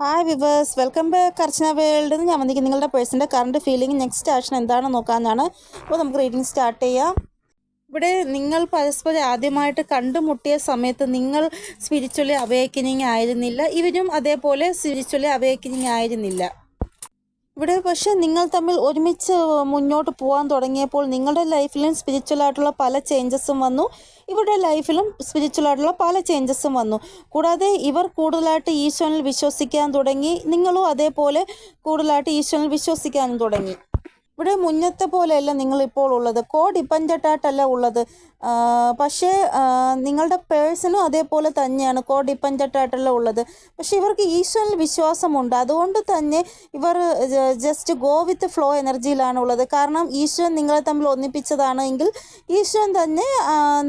Hi viewers welcome back Archana world ഞാൻ വന്നിരിക്കുന്നത് നിങ്ങളുടെ പേഴ്സന്റെ കറണ്ട് ഫീലിംഗ് നെക്സ്റ്റ് ആക്ഷൻ എന്താണെന്ന് നോക്കാമെന്നാണ് അപ്പോൾ നമുക്ക് റീഡിങ് സ്റ്റാർട്ട് ചെയ്യാം. ഇവിടെ നിങ്ങൾ പരസ്പരം ആദ്യമായിട്ട് കണ്ടുമുട്ടിയ സമയത്ത് നിങ്ങൾ സ്പിരിച്വലി അവേക്കനിങ് ആയിരുന്നില്ല. ഇവരും അതേപോലെ സ്പിരിച്വലി അവേക്കനിങ് ആയിരുന്നില്ല. ഇവിടെ പക്ഷെ നിങ്ങൾ തമ്മിൽ ഒരുമിച്ച് മുന്നോട്ട് പോകാൻ തുടങ്ങിയപ്പോൾ നിങ്ങളുടെ ലൈഫിലും സ്പിരിച്വൽ ആയിട്ടുള്ള പല ചേഞ്ചസും വന്നു. ഇവരുടെ ലൈഫിലും സ്പിരിച്വൽ ആയിട്ടുള്ള പല ചേഞ്ചസും വന്നു. കൂടാതെ ഇവർ കൂടുതലായിട്ട് ഈശ്വരനിൽ വിശ്വസിക്കാൻ തുടങ്ങി. നിങ്ങളും അതേപോലെ കൂടുതലായിട്ട് ഈശ്വരനിൽ വിശ്വസിക്കാനും തുടങ്ങി. ഇവിടെ മുന്നത്തെ പോലെയല്ല നിങ്ങളിപ്പോൾ ഉള്ളത്. കോ ഡിപ്പെൻഡന്റായിട്ടല്ല ഉള്ളത് പക്ഷേ നിങ്ങളുടെ പേഴ്സണും അതേപോലെ തന്നെയാണ് കോ ഡിപ്പെൻഡന്റായിട്ടല്ല ഉള്ളത്. പക്ഷേ ഇവർക്ക് ഈശ്വരനിൽ വിശ്വാസമുണ്ട്. അതുകൊണ്ട് തന്നെ ഇവർ ജസ്റ്റ് ഗോ വിത്ത് ഫ്ലോ എനർജിയിലാണ് ഉള്ളത്. കാരണം ഈശ്വരൻ നിങ്ങളെ തമ്മിൽ ഒന്നിപ്പിച്ചതാണ് എങ്കിൽ ഈശ്വരൻ തന്നെ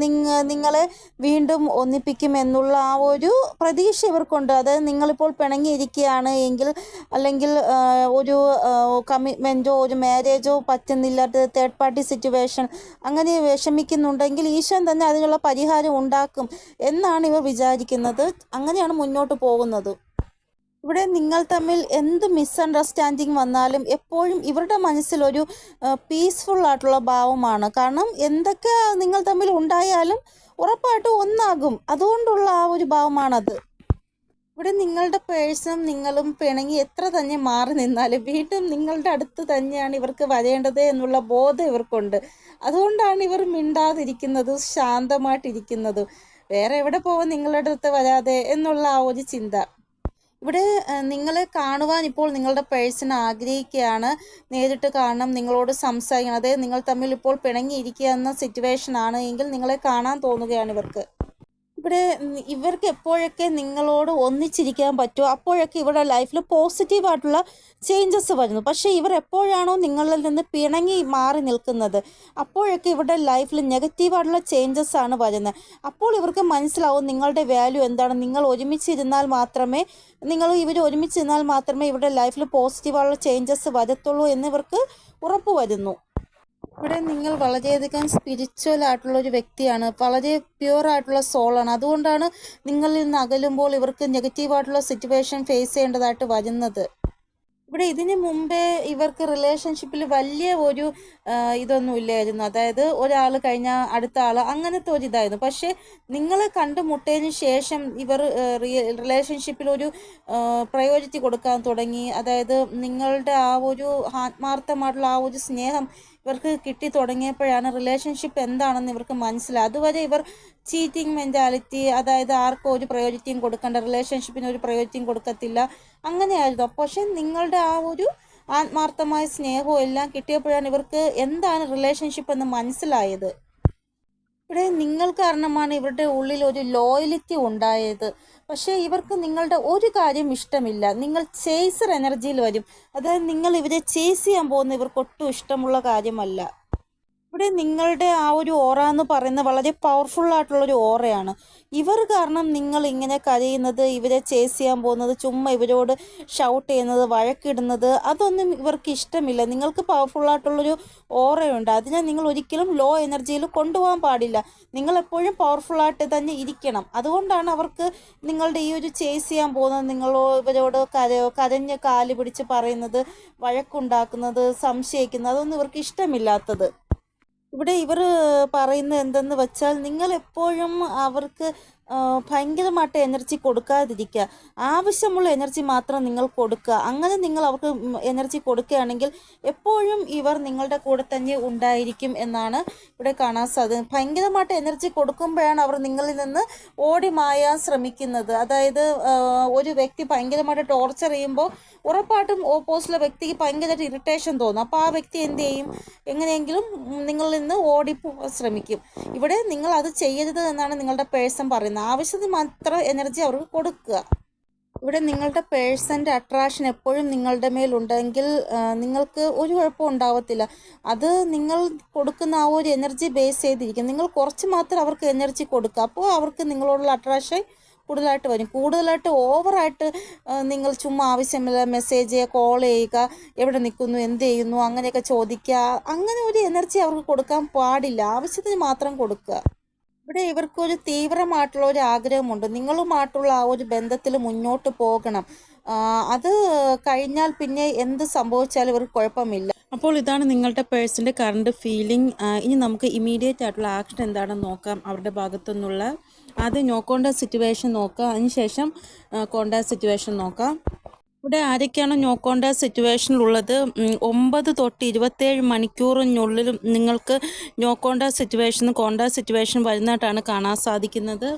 നിങ്ങ നിങ്ങളെ വീണ്ടും ഒന്നിപ്പിക്കും എന്നുള്ള ആ ഒരു പ്രതീക്ഷ ഇവർക്കുണ്ട്. അതായത് നിങ്ങളിപ്പോൾ പിണങ്ങിയിരിക്കുകയാണ് എങ്കിൽ അല്ലെങ്കിൽ ഒരു കമ്മിറ്റ്മെന്റോ ഒരു മാരേജോ പറ്റുന്നില്ലാത്ത തേർഡ് പാർട്ടി സിറ്റുവേഷൻ അങ്ങനെ വിഷമിക്കുന്നുണ്ടെങ്കിൽ ഈശ്വരൻ തന്നെ അതിനുള്ള പരിഹാരം ഉണ്ടാക്കും എന്നാണ് ഇവർ വിചാരിക്കുന്നത്. അങ്ങനെയാണ് മുന്നോട്ട് പോകുന്നത്. ഇവിടെ നിങ്ങൾ തമ്മിൽ എന്ത് മിസ്അണ്ടർസ്റ്റാൻഡിങ് വന്നാലും എപ്പോഴും ഇവരുടെ മനസ്സിലൊരു പീസ്ഫുൾ ആയിട്ടുള്ള ഭാവമാണ്. കാരണം എന്തൊക്കെ നിങ്ങൾ തമ്മിൽ ഉണ്ടായാലും ഉറപ്പായിട്ടും ഒന്നാകും. അതുകൊണ്ടുള്ള ആ ഒരു ഭാവമാണത്. ഇവിടെ നിങ്ങളുടെ പേഴ്സും നിങ്ങളും പിണങ്ങി എത്ര തന്നെ മാറി നിന്നാലും വീണ്ടും നിങ്ങളുടെ അടുത്ത് തന്നെയാണ് ഇവർക്ക് വരേണ്ടത് എന്നുള്ള ബോധം ഇവർക്കുണ്ട്. അതുകൊണ്ടാണ് ഇവർ മിണ്ടാതിരിക്കുന്നതും ശാന്തമായിട്ടിരിക്കുന്നതും. വേറെ എവിടെ പോകും നിങ്ങളുടെ അടുത്ത് വരാതെ എന്നുള്ള ആ ഒരു ചിന്ത. ഇവിടെ നിങ്ങളെ കാണുവാൻ ഇപ്പോൾ നിങ്ങളുടെ പേഴ്സൺ ആഗ്രഹിക്കുകയാണ്. നേരിട്ട് കാണണം നിങ്ങളോട് സംസാരിക്കണം. അതായത് നിങ്ങൾ തമ്മിൽ ഇപ്പോൾ പിണങ്ങിയിരിക്കുക എന്ന സിറ്റുവേഷൻ ആണ് എങ്കിൽ നിങ്ങളെ കാണാൻ തോന്നുകയാണ് ഇവർക്ക്. ഇവിടെ ഇവർക്ക് എപ്പോഴൊക്കെ നിങ്ങളോട് ഒന്നിച്ചിരിക്കാൻ പറ്റുമോ അപ്പോഴൊക്കെ ഇവരുടെ ലൈഫിൽ പോസിറ്റീവായിട്ടുള്ള ചേഞ്ചസ് വരുന്നു. പക്ഷേ ഇവർ എപ്പോഴാണോ നിങ്ങളിൽ നിന്ന് പിണങ്ങി മാറി നിൽക്കുന്നത് അപ്പോഴൊക്കെ ഇവരുടെ ലൈഫിൽ നെഗറ്റീവായിട്ടുള്ള ചേഞ്ചസ് ആണ് വരുന്നത്. അപ്പോൾ ഇവർക്ക് മനസ്സിലാവും നിങ്ങളുടെ വാല്യൂ എന്താണ്. നിങ്ങൾ ഒരുമിച്ചിരുന്നാൽ മാത്രമേ നിങ്ങൾ ഇവർ ഒരുമിച്ചിരുന്നാൽ മാത്രമേ ഇവരുടെ ലൈഫിൽ പോസിറ്റീവായിട്ടുള്ള ചേഞ്ചസ് വരത്തുള്ളൂ എന്നിവർക്ക് ഉറപ്പ് വരുന്നു. ഇവിടെ നിങ്ങൾ വളരെയധികം സ്പിരിച്വൽ ആയിട്ടുള്ള ഒരു വ്യക്തിയാണ്. വളരെ പ്യുവർ ആയിട്ടുള്ള സോളാണ് അതുകൊണ്ടാണ് നിങ്ങളിൽ നിന്ന് അകലുമ്പോൾ ഇവർക്ക് നെഗറ്റീവായിട്ടുള്ള സിറ്റുവേഷൻ ഫേസ് ചെയ്യേണ്ടതായിട്ട് വരുന്നത്. ഇവിടെ ഇതിനു മുമ്പേ ഇവർക്ക് റിലേഷൻഷിപ്പിൽ വലിയ ഒരു ഇതൊന്നും ഇല്ലായിരുന്നു. അതായത് ഒരാൾ കഴിഞ്ഞാൽ അടുത്ത ആൾ അങ്ങനത്തെ ഒരു ഇതായിരുന്നു. പക്ഷേ നിങ്ങളെ കണ്ടുമുട്ടിയതിന് ശേഷം ഇവർ റിലേഷൻഷിപ്പിൽ ഒരു പ്രയോറിറ്റി കൊടുക്കാൻ തുടങ്ങി. അതായത് നിങ്ങളുടെ ആ ഒരു ആത്മാർത്ഥമായിട്ടുള്ള ആ ഒരു സ്നേഹം ഇവർക്ക് കിട്ടി തുടങ്ങിയപ്പോഴാണ് റിലേഷൻഷിപ്പ് എന്താണെന്ന് ഇവർക്ക് മനസ്സിലായി അതുവരെ ഇവർ ചീറ്റിംഗ് മെന്റാലിറ്റി അതായത് ആർക്കും ഒരു പ്രയോരിറ്റിയും കൊടുക്കേണ്ട റിലേഷൻഷിപ്പിന് ഒരു പ്രയോരിറ്റിയും കൊടുക്കത്തില്ല അങ്ങനെയായിരുന്നു. പക്ഷെ നിങ്ങളുടെ ആ ഒരു ആത്മാർത്ഥമായ സ്നേഹവും എല്ലാം കിട്ടിയപ്പോഴാണ് ഇവർക്ക് എന്താണ് റിലേഷൻഷിപ്പ് എന്ന് മനസ്സിലായത്? ഇവിടെ നിങ്ങൾ കാരണമാണ് ഇവരുടെ ഉള്ളിൽ ഒരു ലോയലിറ്റി ഉണ്ടായത്. പക്ഷേ ഇവർക്ക് നിങ്ങളുടെ ഒരു കാര്യം ഇഷ്ടമില്ല. നിങ്ങൾ ചേസർ എനർജിയിൽ വരും. അതായത് നിങ്ങൾ ഇവരെ ചേസ് ചെയ്യാൻ പോകുന്ന ഇവർക്ക് ഒട്ടും ഇഷ്ടമുള്ള കാര്യമല്ല. ഇവിടെ നിങ്ങളുടെ ആ ഒരു ഓറ എന്ന് പറയുന്നത് വളരെ പവർഫുൾ ആയിട്ടുള്ള ഒരു ഓറയാണ്. ഇവർ കാരണം നിങ്ങൾ ഇങ്ങനെ കരയുന്നത് ഇവരെ ചേസ് ചെയ്യാൻ പോകുന്നത് ചുമ്മാ ഇവരോട് ഷൗട്ട് ചെയ്യുന്നത് വഴക്കിടുന്നത് അതൊന്നും ഇവർക്ക് ഇഷ്ടമില്ല. നിങ്ങൾക്ക് പവർഫുൾ ആയിട്ടുള്ളൊരു ഓറയുണ്ട്. അതിനെ നിങ്ങൾ ഒരിക്കലും ലോ എനർജിയിൽ കൊണ്ടുപോകാൻ പാടില്ല. നിങ്ങൾ എപ്പോഴും പവർഫുൾ ആയിട്ട് തന്നെ ഇരിക്കണം. അതുകൊണ്ടാണ് അവർക്ക് നിങ്ങളുടെ ഈ ഒരു ചേസ് ചെയ്യാൻ പോകുന്നത് നിങ്ങളോ ഇവരോട് കര കരഞ്ഞ് കാൽ പിടിച്ച് പറയുന്നത് വഴക്കുണ്ടാക്കുന്നത് സംശയിക്കുന്നത് അതൊന്നും ഇവർക്ക് ഇഷ്ടമില്ലാത്തത്. ഇവിടെ ഇവർ പറയുന്നത് എന്തെന്ന് വെച്ചാൽ നിങ്ങൾ എപ്പോഴും അവർക്ക് ഭയങ്കരമായിട്ട് എനർജി കൊടുക്കാതിരിക്കുക. ആവശ്യമുള്ള എനർജി മാത്രം നിങ്ങൾ കൊടുക്കുക. അങ്ങനെ നിങ്ങൾ അവർക്ക് എനർജി കൊടുക്കുകയാണെങ്കിൽ എപ്പോഴും ഇവർ നിങ്ങളുടെ കൂടെ തന്നെ ഉണ്ടായിരിക്കും എന്നാണ് ഇവിടെ കാണാൻ സാധിക്കുന്നത്. ഭയങ്കരമായിട്ട് എനർജി കൊടുക്കുമ്പോഴാണ് അവർ നിങ്ങളിൽ നിന്ന് ഓടി മായാൻ ശ്രമിക്കുന്നത്. അതായത് ഒരു വ്യക്തി ഭയങ്കരമായിട്ട് ടോർച്ചർ ചെയ്യുമ്പോൾ ഉറപ്പായിട്ടും ഓപ്പോസിറ്റിലെ വ്യക്തിക്ക് ഭയങ്കരമായിട്ട് ഇറിറ്റേഷൻ തോന്നും. അപ്പോൾ ആ വ്യക്തി എന്ത് ചെയ്യും? എങ്ങനെയെങ്കിലും നിങ്ങളിൽ നിന്ന് ഓടിപ്പോകാൻ ശ്രമിക്കും. ഇവിടെ നിങ്ങൾ അത് ചെയ്യരുത് എന്നാണ് നിങ്ങളുടെ പേഴ്സൺ പറയുന്നത്. ആവശ്യത്തിന് മാത്രം എനർജി അവർക്ക് കൊടുക്കുക. ഇവിടെ നിങ്ങളുടെ പേഴ്സന്റെ അട്രാക്ഷൻ എപ്പോഴും നിങ്ങളുടെ മേലുണ്ടെങ്കിൽ നിങ്ങൾക്ക് ഒരു കുഴപ്പവും ഉണ്ടാവത്തില്ല. അത് നിങ്ങൾ കൊടുക്കുന്ന ആ ഒരു എനർജി ബേസ് ചെയ്തിരിക്കും. നിങ്ങൾ കുറച്ച് മാത്രം അവർക്ക് എനർജി കൊടുക്കുക. അപ്പോൾ അവർക്ക് നിങ്ങളോടുള്ള അട്രാക്ഷൻ കൂടുതലായിട്ട് വരും. കൂടുതലായിട്ട് ഓവറായിട്ട് നിങ്ങൾ ചുമ്മാ ആവശ്യമില്ല മെസ്സേജ് ചെയ്യുക കോൾ ചെയ്യുക എവിടെ നിൽക്കുന്നു എന്ത് ചെയ്യുന്നു അങ്ങനെയൊക്കെ ചോദിക്കുക. അങ്ങനെ ഒരു എനർജി അവർക്ക് കൊടുക്കാൻ പാടില്ല. ആവശ്യത്തിന് മാത്രം കൊടുക്കുക. ഇവിടെ ഇവർക്കൊരു തീവ്രമായിട്ടുള്ള ഒരു ആഗ്രഹമുണ്ട്. നിങ്ങളുമായിട്ടുള്ള ആ ഒരു ബന്ധത്തിൽ മുന്നോട്ട് പോകണം. അത് കഴിഞ്ഞാൽ പിന്നെ എന്ത് സംഭവിച്ചാലും ഇവർക്ക് കുഴപ്പമില്ല. അപ്പോൾ ഇതാണ് നിങ്ങളുടെ പേഴ്സന്റെ കറണ്ട് ഫീലിംഗ്. ഇനി നമുക്ക് ഇമീഡിയറ്റ് ആയിട്ടുള്ള ആക്ഷൻ എന്താണെന്ന് നോക്കാം. അവരുടെ ഭാഗത്തു നിന്നുള്ള ആദ്യം നോ കോണ്ടാക്ട് സിറ്റുവേഷൻ നോക്കാം. അതിനുശേഷം കോണ്ടാക്ട് സിറ്റുവേഷൻ നോക്കാം. ഇവിടെ ആരൊക്കെയാണ് നോ കോണ്ടാക്ട് സിറ്റുവേഷനിലുള്ളത് ഒമ്പത് തൊട്ട് ഇരുപത്തേഴ് മണിക്കൂറിനുള്ളിൽ നിങ്ങൾക്ക് no contact situation contact situation വരുന്നതായിട്ടാണ് കാണാൻ സാധിക്കുന്നത്.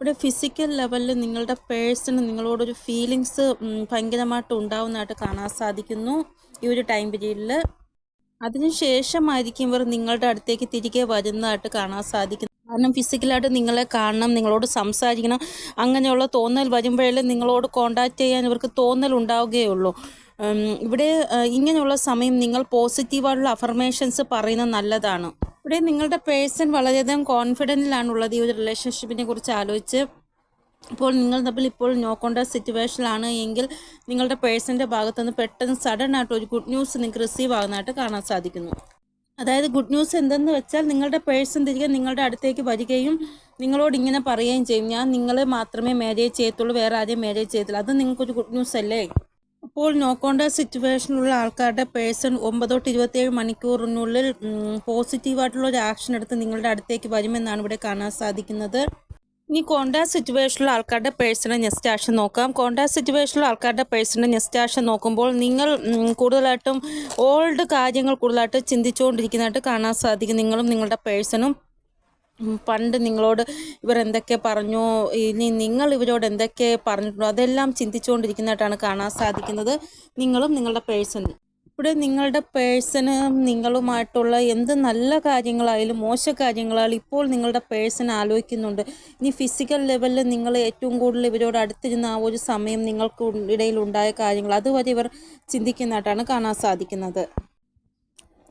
ഇവിടെ ഫിസിക്കൽ ലെവലിൽ നിങ്ങളുടെ പേഴ്സണ് നിങ്ങളോടൊരു ഫീലിങ്സ് ഭയങ്കരമായിട്ട് ഉണ്ടാവുന്നതായിട്ട് കാണാൻ സാധിക്കുന്നു ഈ ഒരു ടൈം പീരീഡിൽ അതിനുശേഷമായിരിക്കും ഇവർ നിങ്ങളുടെ അടുത്തേക്ക് തിരികെ വരുന്നതായിട്ട് കാണാൻ സാധിക്കുന്നു. കാരണം ഫിസിക്കലായിട്ട് നിങ്ങളെ കാണണം നിങ്ങളോട് സംസാരിക്കണം അങ്ങനെയുള്ള തോന്നൽ വരുമ്പോഴല്ലേ നിങ്ങളോട് കോണ്ടാക്ട് ചെയ്യാൻ ഇവർക്ക് തോന്നൽ ഉണ്ടാവുകയുള്ളൂ. ഇവിടെ ഇങ്ങനെയുള്ള സമയം നിങ്ങൾ പോസിറ്റീവായിട്ടുള്ള അഫർമേഷൻസ് പറയുന്നത് നല്ലതാണ്. ഇവിടെ നിങ്ങളുടെ പേഴ്സൺ വളരെയധികം കോൺഫിഡന്റിലാണുള്ളത് ഈ ഒരു റിലേഷൻഷിപ്പിനെ കുറിച്ച് ആലോചിച്ച്. ഇപ്പോൾ നിങ്ങൾ തമ്മിൽ ഇപ്പോൾ നോ കോണ്ടാക്ട് സിറ്റുവേഷനിലാണ് എങ്കിൽ നിങ്ങളുടെ പേഴ്സന്റെ ഭാഗത്തുനിന്ന് പെട്ടെന്ന് സഡൻ ആയിട്ട് ഒരു ഗുഡ് ന്യൂസ് നിങ്ങൾക്ക് റിസീവ് ആകുന്നതായിട്ട് കാണാൻ സാധിക്കുന്നു. അതായത് ഗുഡ് ന്യൂസ് എന്തെന്ന് വെച്ചാൽ നിങ്ങളുടെ പേഴ്സൺ തിരികെ നിങ്ങളുടെ അടുത്തേക്ക് വരികയും നിങ്ങളോട് ഇങ്ങനെ പറയുകയും ചെയ്യും. ഞാൻ നിങ്ങളെ മാത്രമേ മാരേജ് ചെയ്യത്തുള്ളൂ വേറെ ആരെയും മാരേജ് ചെയ്യത്തില്ല. അത് നിങ്ങൾക്കൊരു ഗുഡ് ന്യൂസ് അല്ലേ? അപ്പോൾ നോക്കേണ്ട സിറ്റുവേഷനിലുള്ള ആൾക്കാരുടെ പേഴ്സൺ ഒമ്പത് തൊട്ട് ഇരുപത്തിയേഴ് മണിക്കൂറിനുള്ളിൽ പോസിറ്റീവായിട്ടുള്ള ഒരു ആക്ഷൻ എടുത്ത് നിങ്ങളുടെ അടുത്തേക്ക് വരുമെന്നാണ് ഇവിടെ കാണാൻ സാധിക്കുന്നത്. ഇനി കോണ്ടാക്ട് സിറ്റുവേഷനിലുള്ള ആൾക്കാരുടെ പേഴ്സണൽ നെസ്റ്റാഷൻ നോക്കാം. കോണ്ടാക്ട് സിറ്റുവേഷനിലുള്ള ആൾക്കാരുടെ പേഴ്സണൽ നെസ്റ്റാഷൻ നോക്കുമ്പോൾ നിങ്ങൾ കൂടുതലായിട്ടും ഓൾഡ് കാര്യങ്ങൾ കൂടുതലായിട്ട് ചിന്തിച്ചുകൊണ്ടിരിക്കുന്നതായിട്ട് കാണാൻ സാധിക്കും. നിങ്ങളും നിങ്ങളുടെ പേഴ്സണും പണ്ട് നിങ്ങളോട് ഇവർ എന്തൊക്കെ പറഞ്ഞു ഇനി നിങ്ങൾ ഇവരോട് എന്തൊക്കെ പറഞ്ഞിട്ടുണ്ടോ അതെല്ലാം ചിന്തിച്ചുകൊണ്ടിരിക്കുന്നതായിട്ടാണ് കാണാൻ സാധിക്കുന്നത്. നിങ്ങളും നിങ്ങളുടെ പേഴ്സണും ഇവിടെ നിങ്ങളുടെ പേഴ്സന് നിങ്ങളുമായിട്ടുള്ള എന്ത് നല്ല കാര്യങ്ങളായാലും മോശ കാര്യങ്ങളായാലും ഇപ്പോൾ നിങ്ങളുടെ പേഴ്സൺ ആലോചിക്കുന്നുണ്ട്. ഇനി ഫിസിക്കൽ ലെവലിൽ നിങ്ങൾ ഏറ്റവും കൂടുതൽ ഇവരോട് അടുത്തിരുന്ന ആ ഒരു സമയം നിങ്ങൾക്ക് ഇടയിൽ ഉണ്ടായ കാര്യങ്ങൾ അതുവരെ ഇവർ ചിന്തിക്കുന്നതായിട്ടാണ് കാണാൻ സാധിക്കുന്നത്.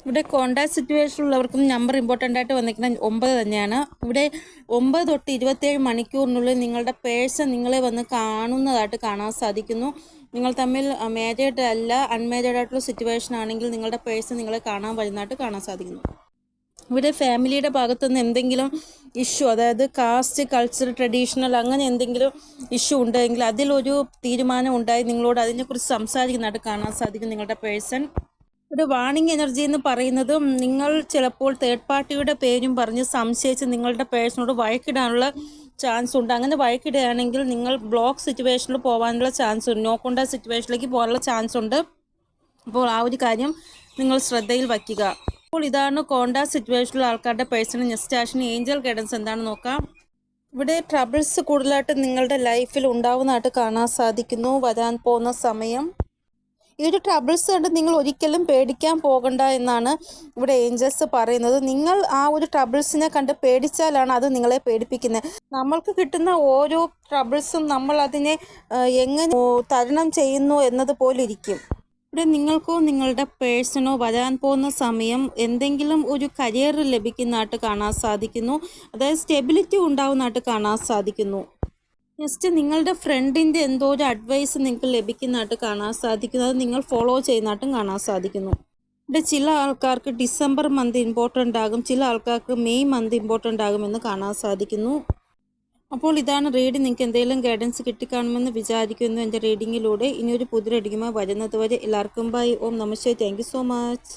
ഇവിടെ കോണ്ടാക്ട് സിറ്റുവേഷൻ ഉള്ളവർക്കും നമ്പർ ഇമ്പോർട്ടന്റ് ആയിട്ട് വന്നിരിക്കുന്നത് ഒമ്പത് തന്നെയാണ്. ഇവിടെ ഒമ്പത് തൊട്ട് ഇരുപത്തേഴ് മണിക്കൂറിനുള്ളിൽ നിങ്ങളുടെ പേഴ്സൺ നിങ്ങളെ വന്ന് കാണുന്നതായിട്ട് കാണാൻ സാധിക്കുന്നു. നിങ്ങൾ തമ്മിൽ മേജേഡ് അല്ല അൺമേജേഡ് ആയിട്ടുള്ള സിറ്റുവേഷൻ ആണെങ്കിൽ നിങ്ങളുടെ പേഴ്സൺ നിങ്ങളെ കാണാൻ വരുന്നതായിട്ട് കാണാൻ സാധിക്കുന്നു. ഇവിടെ ഫാമിലിയുടെ ഭാഗത്തുനിന്ന് എന്തെങ്കിലും ഇഷ്യൂ അതായത് കാസ്റ്റ് കൾച്ചർ ട്രഡീഷണൽ അങ്ങനെ എന്തെങ്കിലും ഇഷ്യൂ ഉണ്ടെങ്കിൽ അതിലൊരു തീരുമാനം ഉണ്ടായി നിങ്ങളോട് അതിനെക്കുറിച്ച് സംസാരിക്കുന്നതായിട്ട് കാണാൻ സാധിക്കും നിങ്ങളുടെ പേഴ്സൺ ഒരു വാണിംഗ് എനർജി എന്ന് പറയുന്നത് നിങ്ങൾ ചിലപ്പോൾ തേർഡ് പാർട്ടിയുടെ പേരും പറഞ്ഞ് സംശയിച്ച് നിങ്ങളുടെ പേഴ്സണോട് വഴക്കിടാനുള്ള ചാൻസ് ഉണ്ട് അങ്ങനെ വഴക്കിടുകയാണെങ്കിൽ നിങ്ങൾ ബ്ലോക്ക് സിറ്റുവേഷനിൽ പോകാനുള്ള ചാൻസ് ഉണ്ട് നോക്കൊണ്ട സിറ്റുവേഷനിലേക്ക് പോകാനുള്ള ചാൻസ് ഉണ്ട് അപ്പോൾ ആ ഒരു കാര്യം നിങ്ങൾ ശ്രദ്ധയിൽ വയ്ക്കുക. അപ്പോൾ ഇതാണ് കോണ്ടാ സിറ്റുവേഷനിലുള്ള ആൾക്കാരുടെ പേഴ്സണൽ നെസ്റ്റാഷൻ ഏഞ്ചൽ ഗൈഡൻസ് എന്താണ് നോക്കാം. ഇവിടെ ട്രബിൾസ് കൂടുതലായിട്ട് നിങ്ങളുടെ ലൈഫിൽ ഉണ്ടാവുന്നതായിട്ട് കാണാൻ സാധിക്കുന്നു. വരാൻ പോകുന്ന സമയം. ഈ ഒരു ട്രബിൾസ് കണ്ട് നിങ്ങൾ ഒരിക്കലും പേടിക്കാൻ പോകണ്ട എന്നാണ് ഇവിടെ ഏഞ്ചൽസ് പറയുന്നത്. നിങ്ങൾ ആ ഒരു ട്രബിൾസിനെ കണ്ട് പേടിച്ചാലാണ് അത് നിങ്ങളെ പേടിപ്പിക്കുന്നത് നമ്മൾക്ക് കിട്ടുന്ന ഓരോ ട്രബിൾസും നമ്മൾ അതിനെ എങ്ങനെ തരണം ചെയ്യുന്നു എന്നത് പോലിരിക്കും. ഇവിടെ നിങ്ങൾക്കോ നിങ്ങളുടെ പേഴ്സണോ വരാൻ പോകുന്ന സമയം എന്തെങ്കിലും ഒരു കരിയർ ലഭിക്കുന്നതായിട്ട് കാണാൻ സാധിക്കുന്നു. അതായത് സ്റ്റെബിലിറ്റി ഉണ്ടാവുന്നതായിട്ട് കാണാൻ സാധിക്കുന്നു. നെക്സ്റ്റ് നിങ്ങളുടെ ഫ്രണ്ടിന്റെ എന്തോ ഒരു അഡ്വൈസ് നിങ്ങൾക്ക് ലഭിക്കുന്നതായിട്ട് കാണാൻ സാധിക്കുന്നു. അത് നിങ്ങൾ ഫോളോ ചെയ്യുന്നതായിട്ടും കാണാൻ സാധിക്കുന്നു. ഇവിടെ ചില ആൾക്കാർക്ക് ഡിസംബർ മന്ത് ഇമ്പോർട്ടന്റ് ആകും. ചില ആൾക്കാർക്ക് മെയ് മന്ത് ഇമ്പോർട്ടന്റ് ആകുമെന്ന് കാണാൻ സാധിക്കുന്നു. അപ്പോൾ ഇതാണ് റീഡിംഗ് നിങ്ങൾക്ക് എന്തെങ്കിലും ഗൈഡൻസ് കിട്ടിക്കാണുമെന്ന് വിചാരിക്കുന്നു എന്റെ റീഡിങ്ങിലൂടെ ഇനിയൊരു പുതിയ റീഡിങ്ങുമായി വരുന്നത് വരെ എല്ലാവർക്കും ബൈ ഓം നമസ്തേ താങ്ക് സോ മച്ച്